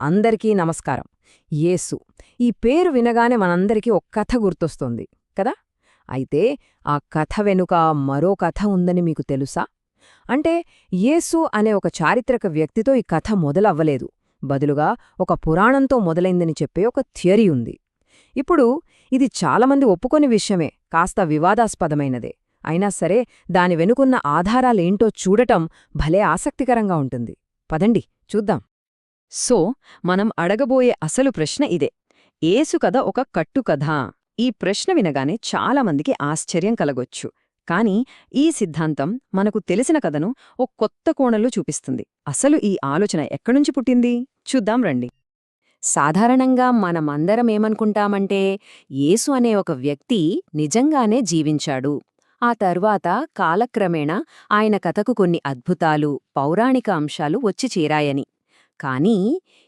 అందరికీ నమస్కారం. యేసు. ఈ పేరు వినగానే మనందరికీ ఒక కథ గుర్తొస్తుంది కదా? అయితే ఆ కథ వెనుక మరో కథ ఉందని మీకు తెలుసా? అంటే యేసు అనే ఒక చారిత్రక వ్యక్తితో ఈ కథ మొదలవ్వలేదు. బదులుగా ఒక పురాణంతో మొదలైందని చెప్పే ఒక థియరీ ఉంది. ఇప్పుడు ఇది చాలామంది ఒప్పుకొని విషయమే కాస్త వివాదాస్పదమైనదే. అయినా సరే దాని వెనుకున్న ఆధారాలేంటో చూడటం భలే ఆసక్తికరంగా ఉంటుంది. పదండి చూద్దాం. సో మనం అడగబోయే అసలు ప్రశ్న ఇదే. ఏసు కథ ఒక కట్టుకథ. ఈ ప్రశ్న వినగానే చాలామందికి ఆశ్చర్యం కలగొచ్చు. కాని ఈ సిద్ధాంతం మనకు తెలిసిన కథను ఓ కొత్త కోణంలో చూపిస్తుంది. అసలు ఈ ఆలోచన ఎక్కడ్నుంచి పుట్టింది? చూద్దాం రండి. సాధారణంగా మనమందరం ఏమనుకుంటామంటే యేసు అనే ఒక వ్యక్తి నిజంగానే జీవించాడు. ఆ తర్వాత కాలక్రమేణా ఆయన కథకు కొన్ని అద్భుతాలు పౌరాణిక అంశాలు వచ్చి చేరాయని. కానీ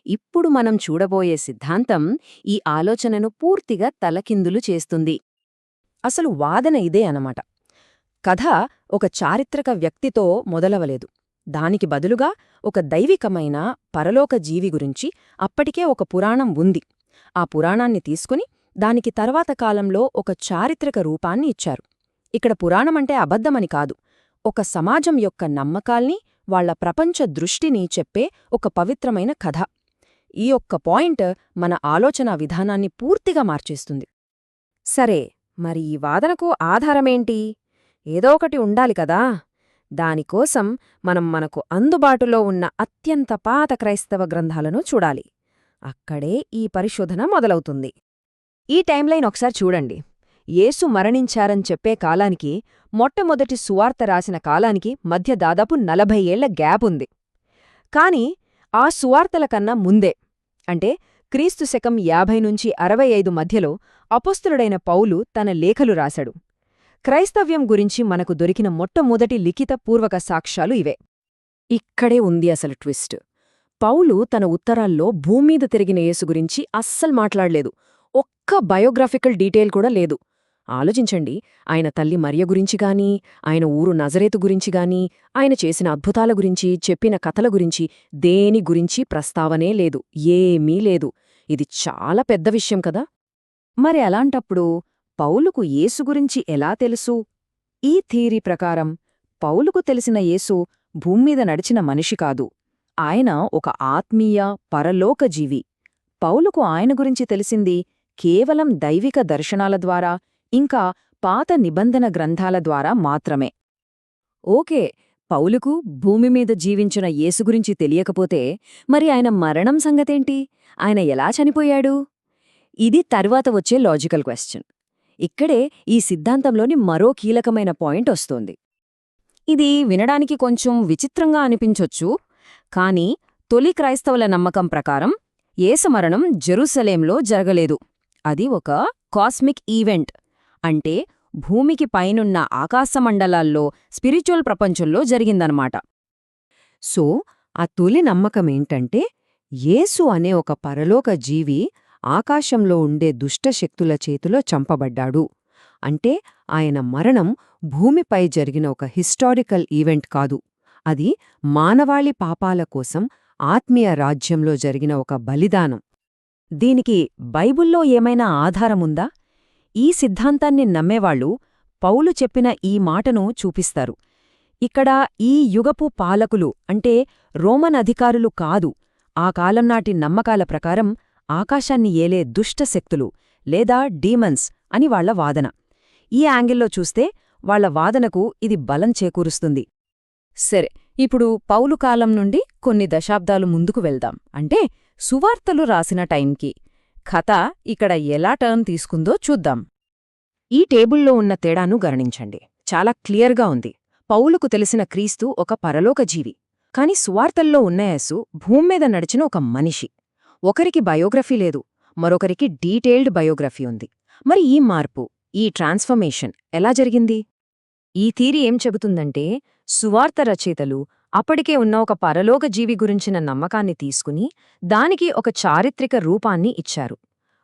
ఇప్పుడు మనం చూడబోయే సిద్ధాంతం ఈ ఆలోచనను పూర్తిగా తలకిందులు చేస్తుంది. అసలు వాదన ఇదే అనమాట కథ ఒక చారిత్రక వ్యక్తితో మొదలవలేదు. దానికి బదులుగా ఒక దైవికమైన పరలోక జీవి గురించి అప్పటికే ఒక పురాణం ఉంది. ఆ పురాణాన్ని తీసుకుని దానికి తర్వాత కాలంలో ఒక చారిత్రక రూపాన్ని ఇచ్చారు. ఇక్కడ పురాణమంటే అబద్ధమని కాదు. ఒక సమాజం యొక్క నమ్మకాల్ని వాళ్ళ ప్రపంచ దృష్టిని చెప్పే ఒక పవిత్రమైన కథ. ఈ ఒక్క పాయింట్ మన ఆలోచనా విధానాన్ని పూర్తిగా మార్చేస్తుంది. సరే మరి ఈ వాదనకు ఆధారమేంటి? ఏదో ఒకటి ఉండాలి కదా. దానికోసం మనం మనకు అందుబాటులో ఉన్న అత్యంత పాత క్రైస్తవ గ్రంథాలను చూడాలి. అక్కడే ఈ పరిశోధన మొదలవుతుంది. ఈ టైంలైన్ ఒకసారి చూడండి. యేసు మరణించారని చెప్పే కాలానికి మొట్టమొదటి సువార్త రాసిన కాలానికి మధ్య దాదాపు నలభై ఏళ్ళ గ్యాప్ ఉంది. కాని ఆ సువార్తల కన్నా ముందే అంటే క్రీస్తు శకం యాభై నుంచి అరవై ఐదు మధ్యలో అపస్తులుడైన పౌలు తన లేఖలు రాశాడు. క్రైస్తవ్యం గురించి మనకు దొరికిన మొట్టమొదటి లిఖిత పూర్వక సాక్ష్యాలు ఇవే. ఇక్కడే ఉంది అసలు ట్విస్ట్. పౌలు తన ఉత్తరాల్లో భూమీద తిరిగిన యేసు గురించి అస్సలు మాట్లాడలేదు. ఒక్క బయోగ్రాఫికల్ డీటెయిల్ కూడా లేదు. ఆలోచించండి. ఆయన తల్లి మరియ గురించి గాని ఆయన ఊరు నజరేతు గురించి గాని ఆయన చేసిన అద్భుతాల గురించి చెప్పిన కథల గురించి దేని గురించి ప్రస్తావనే లేదు. ఏమీ లేదు. ఇది చాలా పెద్ద విషయం కదా? మరి అలాంటప్పుడు పౌలుకు యేసు గురించి ఎలా తెలుసు? ఈ థీరీ ప్రకారం పౌలుకు తెలిసిన యేసు భూమ్మీద నడిచిన మనిషి కాదు. ఆయన ఒక ఆత్మీయ పరలోక జీవి. పౌలుకు ఆయన గురించి తెలిసింది కేవలం దైవిక దర్శనాల ద్వారా ఇంకా పాత నిబంధన గ్రంథాల ద్వారా మాత్రమే. ఓకే పౌలుకు భూమి మీద జీవించిన యేసు గురించి తెలియకపోతే మరి ఆయన మరణం సంగతేంటి? ఆయన ఎలా చనిపోయాడు? ఇది తర్వాత వచ్చే లాజికల్ క్వశ్చన్ ఇక్కడే ఈ సిద్ధాంతంలోని మరో కీలకమైన పాయింట్ వస్తోంది. ఇది వినడానికి కొంచెం విచిత్రంగా అనిపించొచ్చు కాని తొలి క్రైస్తవుల నమ్మకం ప్రకారం యేసమరణం జెరూసలేంలో జరగలేదు. అది ఒక కాస్మిక్ ఈవెంట్. అంటే భూమికి పైనున్న ఆకాశమండలాల్లో స్పిరిచువల్ ప్రపంచంలో జరిగిందనమాట. సో ఆ తొలి నమ్మకమేంటంటే యేసు అనే ఒక పరలోక జీవి ఆకాశంలో ఉండే దుష్టశక్తుల చేతిలో చంపబడ్డాడు. అంటే ఆయన మరణం భూమిపై జరిగిన ఒక హిస్టారికల్ ఈవెంట్ కాదు. అది మానవాళి పాపాల కోసం ఆత్మీయ రాజ్యంలో జరిగిన ఒక బలిదానం. దీనికి బైబుల్లో ఏమైనా ఆధారముందా? ఈ సిద్ధాంతాన్ని నమ్మేవాళ్ళు పౌలు చెప్పిన ఈ మాటను చూపిస్తారు. ఇక్కడ ఈ యుగపు పాలకులు అంటే రోమన్ అధికారులు కాదు ఆ కాలంనాటి నమ్మకాల ప్రకారం ఆకాశాన్ని ఏలే దుష్టశక్తులు లేదా డీమన్స్ అని వాళ్ళ వాదన. ఈ యాంగిల్లో చూస్తే వాళ్ళ వాదనకు ఇది బలం చేకూరుస్తుంది. సరే ఇప్పుడు పౌలు కాలం నుండి కొన్ని దశాబ్దాలు ముందుకు వెళ్దాం. అంటే సువార్తలు రాసిన టైంకి. కథ ఇక్కడ ఎలా టర్న్ తీసుకుందో చూద్దాం. ఈ టేబుల్లో ఉన్న తేడాను గమనించండి. చాలా క్లియర్గా ఉంది. పౌలుకు తెలిసిన క్రీస్తు ఒక పరలోక జీవి. కాని సువార్తల్లో ఉన్నయసు భూమ్మీద నడిచిన ఒక మనిషి. ఒకరికి బయోగ్రఫీ లేదు మరొకరికి డీటెయిల్డ్ బయోగ్రఫీ ఉంది. మరి ఈ మార్పు ఈ ట్రాన్స్ఫర్మేషన్ ఎలా జరిగింది? ఈ థీరీ ఏం చెబుతుందంటే సువార్త రచయితలు అప్పటికే ఉన్న ఒక పరలోక జీవి గురించిన నమ్మకాన్ని తీసుకుని దానికి ఒక చారిత్రక రూపాన్ని ఇచ్చారు.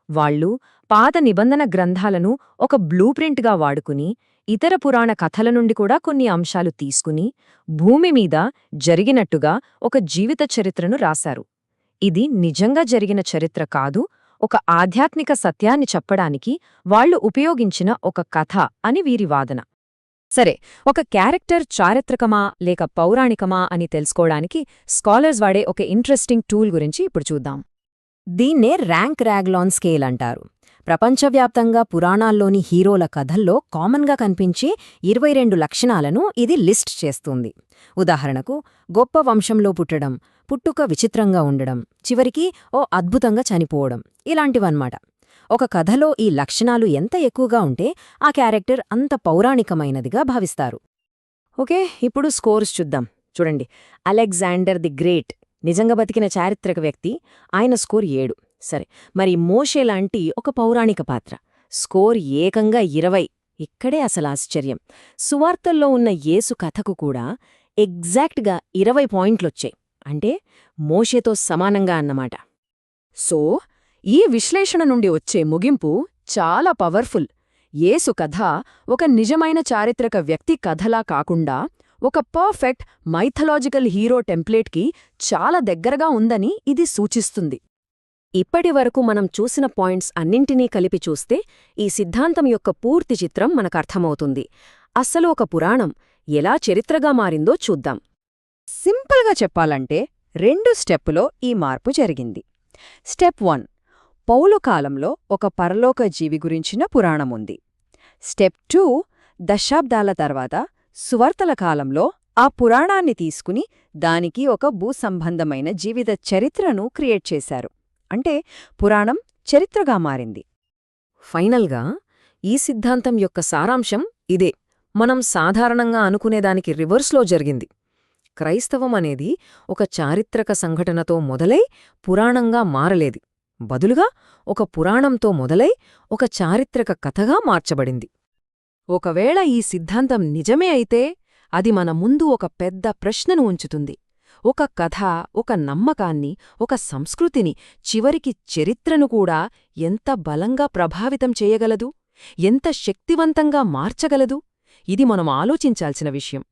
వాళ్ళు పాత నిబంధన గ్రంథాలను ఒక బ్లూప్రింట్గా వాడుకుని ఇతర పురాణ కథల నుండి కూడా కొన్ని అంశాలు తీసుకుని భూమి మీద జరిగినట్టుగా ఒక జీవిత చరిత్రను రాశారు. ఇది నిజంగా జరిగిన చరిత్ర కాదు ఒక ఆధ్యాత్మిక సత్యాన్ని చెప్పడానికి వాళ్ళు ఉపయోగించిన ఒక కథ అని వీరి వాదన. సరే ఒక క్యారెక్టర్ చారిత్రకమా లేక పౌరాణికమా అని తెలుసుకోవడానికి స్కాలర్స్ వాడే ఒక ఇంట్రెస్టింగ్ టూల్ గురించి ఇప్పుడు చూద్దాం. దీన్నే ర్యాంక్ ర్యాగ్లాన్ స్కేల్ అంటారు. ప్రపంచవ్యాప్తంగా పురాణాల్లోని హీరోల కథల్లో కామన్గా కనిపించే ఇరవై రెండు లక్షణాలను ఇది లిస్ట్ చేస్తుంది. ఉదాహరణకు గొప్ప వంశంలో పుట్టడం పుట్టుక విచిత్రంగా ఉండడం చివరికి ఓ అద్భుతంగా చనిపోవడం ఇలాంటివన్నమాట. ఒక కథలో ఈ లక్షణాలు ఎంత ఎక్కువగా ఉంటే ఆ క్యారెక్టర్ అంత పౌరాణికమైనదిగా భావిస్తారు. ఓకే ఇప్పుడు స్కోర్స్ చూద్దాం. చూడండి. అలెగ్జాండర్ ది గ్రేట్ నిజంగా బతికిన చారిత్రక వ్యక్తి ఆయన స్కోర్ ఏడు. సరే మరి మోషే లాంటి ఒక పౌరాణిక పాత్ర. స్కోర్ ఏకంగా ఇరవై. ఇక్కడే అసలు ఆశ్చర్యం. సువార్తల్లో ఉన్న యేసు కథకు కూడా ఎగ్జాక్ట్గా ఇరవై పాయింట్లొచ్చాయి. అంటే మోషేతో సమానంగా అన్నమాట. సో ఈ విశ్లేషణ నుండి వచ్చే ముగింపు చాలా పవర్ఫుల్. ఏసు కథ ఒక నిజమైన చారిత్రక వ్యక్తి కథలా కాకుండా ఒక పర్ఫెక్ట్ మైథలాజికల్ హీరో టెంప్లేట్కి చాలా దగ్గరగా ఉందని ఇది సూచిస్తుంది. ఇప్పటి వరకు మనం చూసిన పాయింట్స్ అన్నింటినీ కలిపి చూస్తే ఈ సిద్ధాంతం యొక్క పూర్తి చిత్రం మనకర్థమవుతుంది అస్సలు ఒక పురాణం ఎలా చరిత్రగా మారిందో చూద్దాం. సింపుల్గా చెప్పాలంటే రెండు స్టెప్పులో ఈ మార్పు జరిగింది. స్టెప్ వన్ పౌలు కాలంలో ఒక పరలోక జీవి గురించిన పురాణముంది. స్టెప్ టూ దశాబ్దాల తర్వాత సువర్తల కాలంలో ఆ పురాణాన్ని తీసుకుని దానికి ఒక భూసంబంధమైన జీవిత చరిత్రను క్రియేట్ చేశారు. అంటే పురాణం చరిత్రగా మారింది. ఫైనల్గా ఈ సిద్ధాంతం యొక్క సారాంశం ఇదే. మనం సాధారణంగా అనుకునేదానికి రివర్స్లో జరిగింది. క్రైస్తవం అనేది ఒక చారిత్రక సంఘటనతో మొదలై పురాణంగా మారలేదు. బదులుగా ఒక పురాణంతో మొదలై ఒక చారిత్రక కథగా మార్చబడింది. ఒకవేళ ఈ సిద్ధాంతం నిజమే అయితే అది మన ముందు ఒక పెద్ద ప్రశ్నను ఉంచుతుంది. ఒక కథ ఒక నమ్మకాన్ని ఒక సంస్కృతిని చివరికి చరిత్రను కూడా ఎంత బలంగా ప్రభావితం చేయగలదు? ఎంత శక్తివంతంగా మార్చగలదు? ఇది మనం ఆలోచించాల్సిన విషయం.